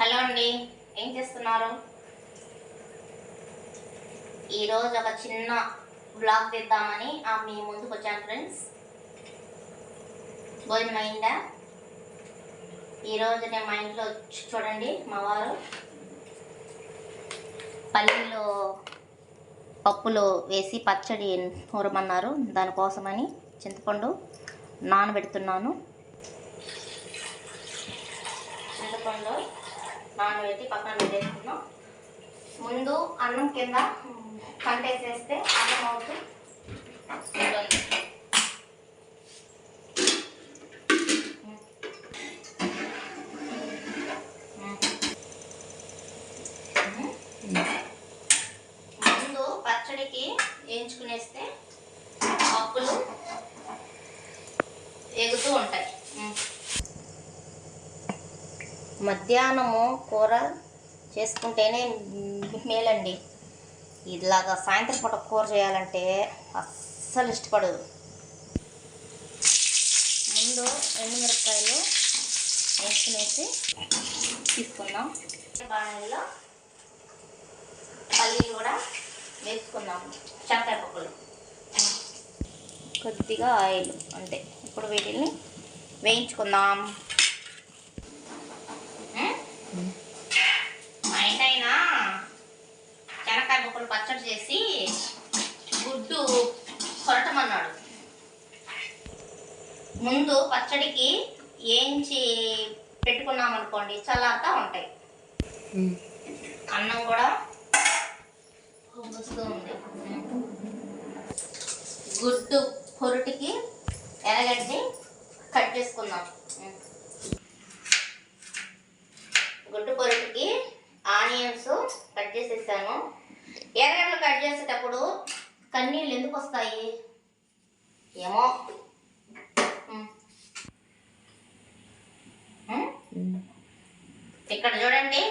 Hello అండి ఏం చేస్తున్నారు? ఈరోజు ఒక చిన్న బ్లాగ్ తెద్దామని మీ ముందుకు వచ్చాను ఫ్రెండ్స్ భోజనం అయిందా? ఈరోజు నేను మా ఇంట్లో చూడండి మా వారు. పల్లీలో పప్పులు వేసి పచ్చడి ఊరమన్నారు దానికోసమని చింతపండు నానబెడుతున్నాను. చింతపండు నానబెట్టి పక్కన పెట్టేసుకున్నాం ముందు అన్నం కింద కంటేసేస్తే అన్నం అవుతుంది. ముందు పచ్చడికి వేయించుకునేస్తే ఆకులు ఎగుతూ ఉంటాయి. మధ్యాహ్నము కూర చేసుకుంటేనే మేలండి. ఇలాగా సాయంత్రం పూట కూర చేయాలంటే అస్సలు ఇష్టపడదు. ముందు ఎండుమిరపకాయలు వేసుకునేసి తీసుకుందాం. బాణలో పల్లీలు కూడా వేసుకుందాం. శనకాయ పప్పులు కొద్దిగా ఆయిల్ అంతే. ఇప్పుడు వీటిని వేయించుకుందాం. చేసి గుడ్డు కొరటమన్నాడు. ముందు పచ్చడికి ఏంచి పెట్టుకున్నాం అనుకోండి చల్లారుతా ఉంటాయి. అన్నం కూడా వస్తూ ఉంది. గుడ్డు పొరుటికి ఎర్రగడ్డి కట్ చేసుకుందాం. గుడ్డు పొరుటికి ఆనియన్స్ కట్ చేసేసాను. ఎర్రగడ్డలు కట్ చేసేటప్పుడు కన్నీళ్ళు ఎందుకు వస్తాయి? ఏమో. ఇక్కడ చూడండి.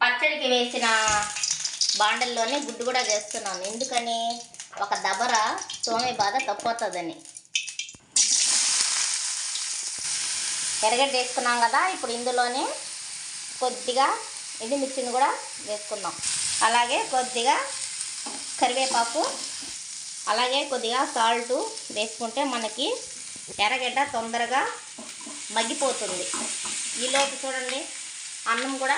పచ్చడికి వేసిన బాండల్లోనే గుడ్డు కూడా చేస్తున్నాను ఎందుకని? ఒక దబర తోమే బాధ తప్పుతుందని ఎరగడ్డ వేసుకున్నాం కదా ఇప్పుడు ఇందులోనే కొద్దిగా ఎండుమిర్చిని కూడా వేసుకుందాం. అలాగే కొద్దిగా కరివేపాకు అలాగే కొద్దిగా సాల్ట్ వేసుకుంటే మనకి ఎర్రగడ్డ తొందరగా మగ్గిపోతుంది. ఈలోపు చూడండి అన్నం కూడా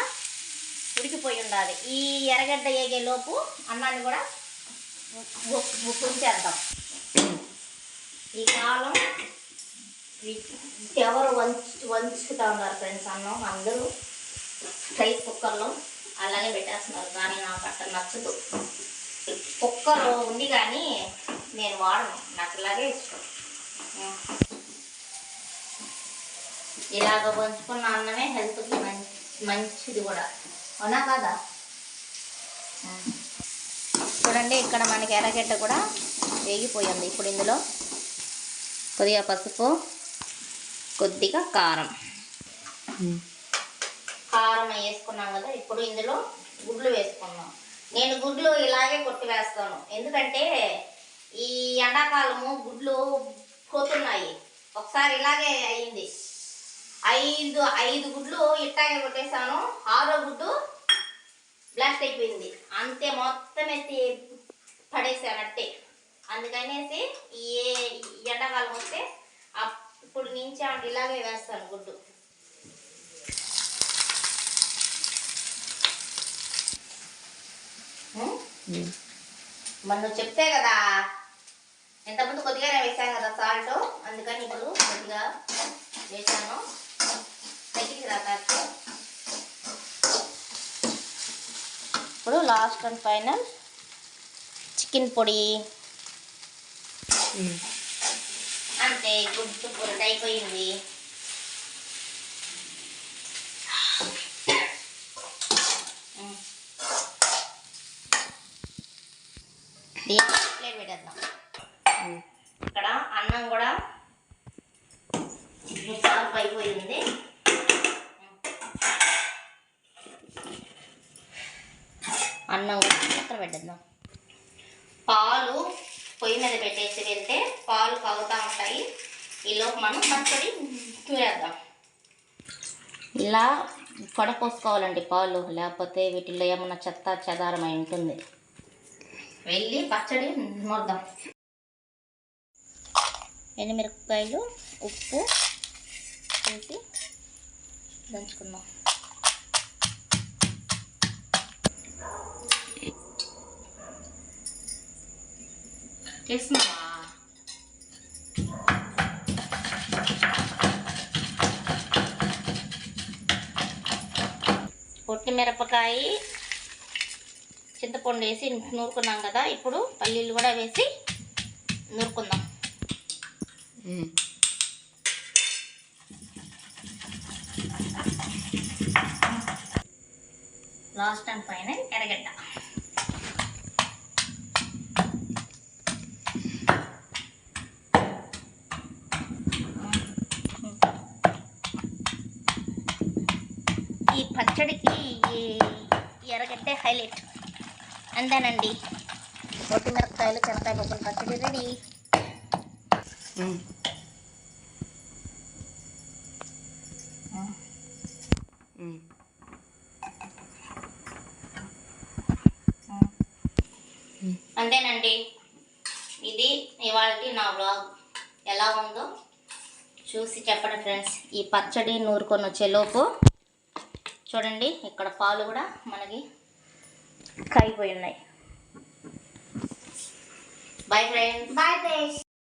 ఉడికిపోయి ఉండాలి. ఈ ఎర్రగడ్డ ఏగేలోపు లోపు అన్నాన్ని కూడా ఉంచేద్దాం ఈ కాలం ఎవరు వంచు వంచుతూ ఉన్నారు ఫ్రెండ్స్ అన్నం? అందరూ రైస్ కుక్కర్లో అలాగే పెట్టేస్తున్నారు. కానీ నాకు అట్లా నచ్చదు. కుక్కర్ ఉంది కానీ నేను వాడను. నాకు ఇలాగే ఇష్టం. ఇలాగ పంచుకున్న అన్నమే హెల్త్కి మంచిది కూడా. అవునా కదా? చూడండి ఇక్కడ మనకి ఎర్రగడ్డ కూడా వేగిపోయింది. ఇప్పుడు ఇందులో కొద్దిగా పసుపు కొద్దిగా కారం. కారం వేసుకున్నాం కదా ఇప్పుడు ఇందులో గుడ్లు వేసుకున్నాం నేను గుడ్లు ఇలాగే కొట్టి వేస్తాను. ఎందుకంటే ఈ ఎండాకాలము గుడ్లు పోతున్నాయి. ఒకసారి ఇలాగే అయింది. ఐదు ఐదు గుడ్లు ఇట్టాగే కొట్టేశాను. ఆరో గుడ్డు బ్లాస్ట్ అయిపోయింది. అంతే మొత్తం ఎత్తి పడేసానట్టే అందుకనేసి ఏ ఈ ఎండాకాలం వస్తే అప్పుడు నుంచి అంటే ఇలాగే వేస్తాను గుడ్డు. నువ్వు చెప్తే కదా ఇంతకుముందు కొద్దిగానే వేసాను కదా సాల్ట్ అందుకని ఇప్పుడు కొద్దిగా వేసాను. ఇప్పుడు లాస్ట్ అండ్ ఫైనల్ చికెన్ పొడి. అంతే గుడ్డు పొరట అయిపోయింది దీన్ని ప్లేట్ పెట్టేద్దాం. ఇక్కడ అన్నం కూడా సాల్ట్ అయిపోయింది అన్నం కూడా పక్కన పెట్టేద్దాం. పాలు పొయ్యి మీద పెట్టేసి వెళ్తే పాలు కాగుతూ ఉంటాయి. ఈలోపు మనం పచ్చడి చూరేద్దాం ఇలా కొడపోసుకోవాలండి పాలు. లేకపోతే వీటిల్లో ఏమన్నా చెత్త చెదారమై ఉంటుంది. వెళ్ళి పచ్చడి మొద్దాం. ఎండుమిరపకాయలు ఉప్పు వేసి దంచుకుందాం. చేస్తున్నావా? కొట్టి మిరపకాయ చింతపండు వేసి నూరుకున్నాం కదా ఇప్పుడు పల్లీలు కూడా వేసి నూరుకుందాం. లాస్ట్ అండ్ పైన ఎర్రగడ్డ. ఈ పచ్చడికి ఈ ఎర్రగడ్డే హైలైట్. అంతేనండి. పొట్టి మిరపకాయలు చెనక్కాయ పప్పులు పచ్చడి రెడీ. అంతేనండి. ఇది ఇవాళ నా బ్లాగ్ ఎలా ఉందో చూసి చెప్పండి ఫ్రెండ్స్. ఈ పచ్చడి నూరుకొని వచ్చేలోపు చూడండి ఇక్కడ పాలు కూడా మనకి కాగిపోయి ఉన్నాయి. Bye friends bye friends